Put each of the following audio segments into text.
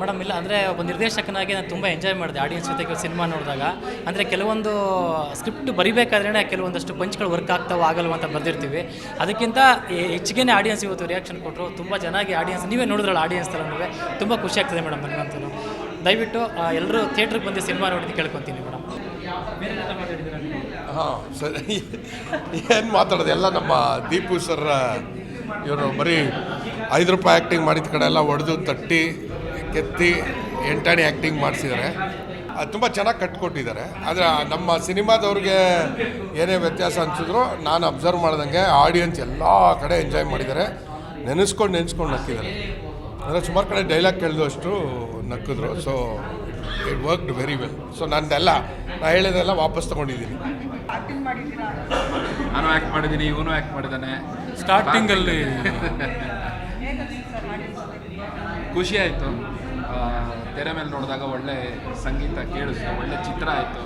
Madam, ಇಲ್ಲ, ಅಂದರೆ ಒಬ್ಬ ನಿರ್ದೇಶಕನಾಗಿ ನಾನು ತುಂಬ ಎಂಜಾಯ್ ಮಾಡಿದೆ ಆಡಿಯನ್ಸ್ ಜೊತೆಗೆ ಸಿನಿಮಾ ನೋಡಿದಾಗ. ಅಂದರೆ ಕೆಲವೊಂದು ಸ್ಕ್ರಿಪ್ಟ್ ಬರಿಬೇಕಾದ್ರೆ ಕೆಲವೊಂದಷ್ಟು ಪಂಚ್ಗಳು ವರ್ಕ್ ಆಗ್ತಾವೆ ಆಗಲ್ವ ಅಂತ ಬರೆದಿರ್ತೀವಿ. ಅದಕ್ಕಿಂತ ಹೆಚ್ಚಿಗೆ ಆಡಿಯನ್ಸ್ ಇವತ್ತು ರಿಯಾಕ್ಷನ್ ಕೊಟ್ಟರು ತುಂಬ ಚೆನ್ನಾಗಿ ಆಡಿಯನ್ಸ್ ನೀವೇ ನೋಡಿದ್ರಲ್ಲ ಆಡಿಯನ್ಸ್ ಥರನೂ ತುಂಬ ಖುಷಿ ಆಗ್ತದೆ ಮೇಡಮ್ ನನಗಂತೂ. ದಯವಿಟ್ಟು ಎಲ್ಲರೂ ಥಿಯೇಟ್ರಿಗೆ ಬಂದು ಸಿನಿಮಾ ನೋಡಿದ್ದು ಕೇಳ್ಕೊತೀನಿ ಮೇಡಮ್. ಹಾಂ, ಸರಿ. ಏನು ಮಾತಾಡೋದು? ಎಲ್ಲ ನಮ್ಮ ದೀಪು ಸರ್ ಇವರು ಬರೀ ಐದು ರೂಪಾಯಿ ಆ್ಯಕ್ಟಿಂಗ್ ಮಾಡಿದ ಕಡೆ ಎಲ್ಲ ಹೊಡೆದು ತಟ್ಟಿ ಕೆತ್ತಿ ಎಂಟಾಣಿ ಆ್ಯಕ್ಟಿಂಗ್ ಮಾಡಿಸಿದ್ದಾರೆ ಅದು ತುಂಬ ಚೆನ್ನಾಗಿ ಕಟ್ಕೊಟ್ಟಿದ್ದಾರೆ ಆದರೆ ನಮ್ಮ ಸಿನಿಮಾದವ್ರಿಗೆ ಏನೇ ವ್ಯತ್ಯಾಸ ಅನಿಸಿದ್ರು ನಾನು ಅಬ್ಸರ್ವ್ ಮಾಡ್ದಂಗೆ ಆಡಿಯನ್ಸ್ ಎಲ್ಲ ಕಡೆ ಎಂಜಾಯ್ ಮಾಡಿದ್ದಾರೆ ನೆನೆಸ್ಕೊಂಡು ನೆನೆಸ್ಕೊಂಡು ನಕ್ಕಿದ್ದಾರೆ ಅಂದರೆ ಸುಮಾರು ಕಡೆ ಡೈಲಾಗ್ ಕೇಳಿದಷ್ಟು ನಕ್ಕಿದ್ರು. So it worked very well so ನಂದೆಲ್ಲ ನಾ ಹೇಳಿದೆಲ್ಲ ವಾಪಸ್ ತೊಗೊಂಡಿದ್ದೀನಿ. ನಾನು ಆ್ಯಕ್ಟ್ ಮಾಡಿದ್ದೀನಿ ಇವನು ಆ್ಯಕ್ಟ್ ಮಾಡಿದ್ದಾನೆ. ಸ್ಟಾರ್ಟಿಂಗಲ್ಲಿ ಖುಷಿ ಆಯಿತು. ತೆರೆ ಮೇಲೆ ನೋಡಿದಾಗ ಒಳ್ಳೆ ಸಂಗೀತ ಕೇಳಿಸ್ತು ಒಳ್ಳೆ ಚಿತ್ರ ಆಯಿತು.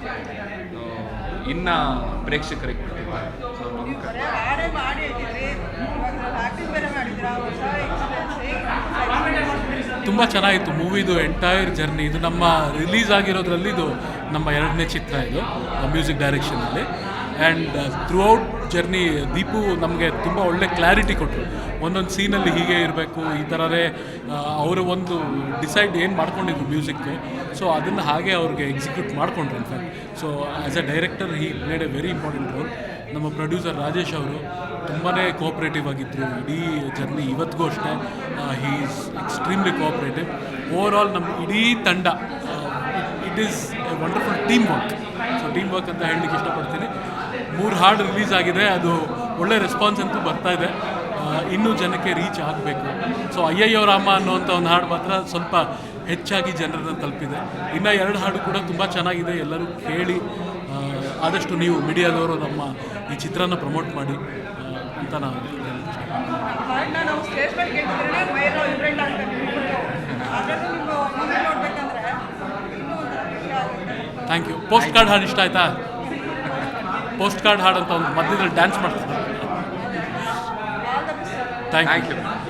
ಇನ್ನು ಪ್ರೇಕ್ಷಕರಿಗೆ ತುಂಬ ಚೆನ್ನಾಗಿತ್ತು ಮೂವಿದು ಎಂಟೈರ್ ಜರ್ನಿ. ಇದು ನಮ್ಮ ರಿಲೀಸ್ ಆಗಿರೋದ್ರಲ್ಲಿ ಇದು ನಮ್ಮ ಎರಡನೇ ಚಿತ್ರ ಇದು ಮ್ಯೂಸಿಕ್ ಡೈರೆಕ್ಷನಲ್ಲಿ and throughout journey Deepu ನಮಗೆ ತುಂಬ ಒಳ್ಳೆ ಕ್ಲಾರಿಟಿ ಕೊಟ್ಟರು ಒಂದೊಂದು ಸೀನಲ್ಲಿ ಹೀಗೆ ಇರಬೇಕು, ಈ ಥರವೇ ಅವರು ಒಂದು ಡಿಸೈಡ್ ಏನು ಮಾಡ್ಕೊಂಡಿದ್ರು ಮ್ಯೂಸಿಕ್ಕು ಸೊ ಅದನ್ನು ಹಾಗೆ ಅವ್ರಿಗೆ ಎಕ್ಸಿಕ್ಯೂಟ್ ಮಾಡಿಕೊಂಡ್ರು in fact so as a director he played a very important role ನಮ್ಮ ಪ್ರೊಡ್ಯೂಸರ್ ರಾಜೇಶ್ ಅವರು ತುಂಬಾ ಕೋಆಪ್ರೇಟಿವ್ ಆಗಿದ್ದರು ಇಡೀ ಜರ್ನಿ ಇವತ್ತಿಗೂ ಅಷ್ಟೇ. He is extremely cooperative overall ನಮ್ಮ ಇಡೀ ತಂಡ it is a wonderful team work so team work ಅಂತ ಹೇಳಲಿಕ್ಕೆ ಇಷ್ಟಪಡ್ತೀನಿ. ಮೂರು ಹಾಡು ರಿಲೀಸ್ ಆಗಿದೆ ಅದು ಒಳ್ಳೆ ರೆಸ್ಪಾನ್ಸ್ ಅಂತೂ ಬರ್ತಾ ಇದೆ. ಇನ್ನೂ ಜನಕ್ಕೆ ರೀಚ್ ಆಗಬೇಕು. ಸೊ ಅಯ್ಯಯ್ಯೋ ರಾಮ ಅನ್ನೋವಂಥ ಒಂದು ಹಾಡು ಮಾತ್ರ ಸ್ವಲ್ಪ ಹೆಚ್ಚಾಗಿ ಜನರನ್ನು ತಲುಪಿದೆ. ಇನ್ನು ಎರಡು ಹಾಡು ಕೂಡ ತುಂಬ ಚೆನ್ನಾಗಿದೆ ಎಲ್ಲರೂ ಕೇಳಿ ಆದಷ್ಟು ನೀವು ಮೀಡಿಯಾದವರು ನಮ್ಮ ಈ ಚಿತ್ರನ ಪ್ರಮೋಟ್ ಮಾಡಿ ಅಂತ ನಾನು ಥ್ಯಾಂಕ್ ಯು ಪೋಸ್ಟ್ ಕಾರ್ಡ್ ಹಾಡು ಇಷ್ಟ ಆಯ್ತಾ? ಪೋಸ್ಟ್ ಕಾರ್ಡ್ ಹಾಡು ಅಂತ ಒಂದು ಮಧ್ಯದಲ್ಲಿ ಡ್ಯಾನ್ಸ್ ಮಾಡ್ತಾರೆ ಥ್ಯಾಂಕ್ ಯು